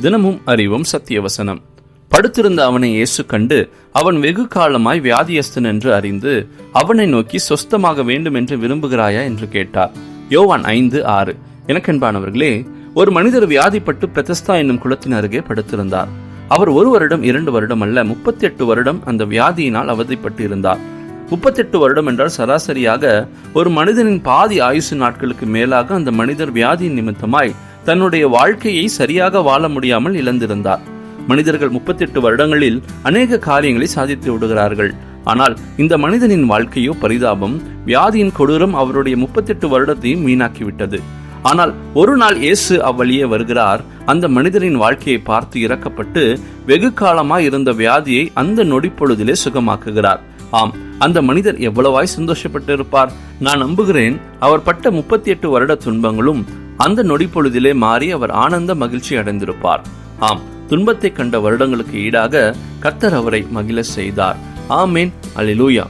தினமும் அறிவும் சத்தியவசனம். படுத்திருந்த அவனை இயேசு கண்டு அவன் வெகு காலமாய் வியாதியஸ்தன் என்று அறிந்து அவனை நோக்கி சொஸ்தமாக வேண்டும் என்று விரும்புகிறாயா? என்று கேட்டார். யோவான் ஐந்து ஆறு. எனக்கென்பானவர்களே ஒரு மனிதர் வியாதிப்பட்டு பிரதஸ்தா என்னும் குளத்தின் அருகே படுத்திருந்தார். அவர் ஒரு வருடம் இரண்டு வருடம் அல்ல முப்பத்தி எட்டு வருடம் அந்த வியாதியினால் அவதிப்பட்டு இருந்தார். முப்பத்தெட்டு வருடம் என்றால் சராசரியாக ஒரு மனிதனின் பாதி ஆயுசு நாட்களுக்கு மேலாக அந்த மனிதர் வியாதியின் நிமித்தமாய் தன்னுடைய வாழ்க்கையை சரியாக வாழ முடியாமல் இழந்திருந்தார். மனிதர்கள் முப்பத்தெட்டு வருடங்களில் அநேக காரியங்களை சாதித்து விடுகிறார்கள். ஆனால் இந்த மனிதனின் வாழ்க்கையோ பரிதாபம் வியாதியின் கொடூரம் அவருடைய முப்பத்தெட்டு வருடத்தையும் வீணாக்கிவிட்டது. ஆனால் ஒரு நாள் இயேசு அவ்வழியே வருகிறார். அந்த மனிதரின் வாழ்க்கையை பார்த்து இறக்கப்பட்டு வெகு காலமாய் இருந்த வியாதியை அந்த நொடிப்பொழுதிலே சுகமாக்குகிறார். ஆம் அந்த மனிதர் எவ்வளவாய் சந்தோஷப்பட்டு இருப்பார் நான் நம்புகிறேன் அவர் பட்ட முப்பத்தி எட்டு வருட துன்பங்களும் அந்த நொடிப்பொழுதிலே மாறி அவர் ஆனந்த மகிழ்ச்சி அடைந்திருப்பார். ஆம் துன்பத்தை கண்ட வருடங்களுக்கு ஈடாக கர்த்தர் அவரை மகிழ செய்தார். ஆமேன் அலிலூயா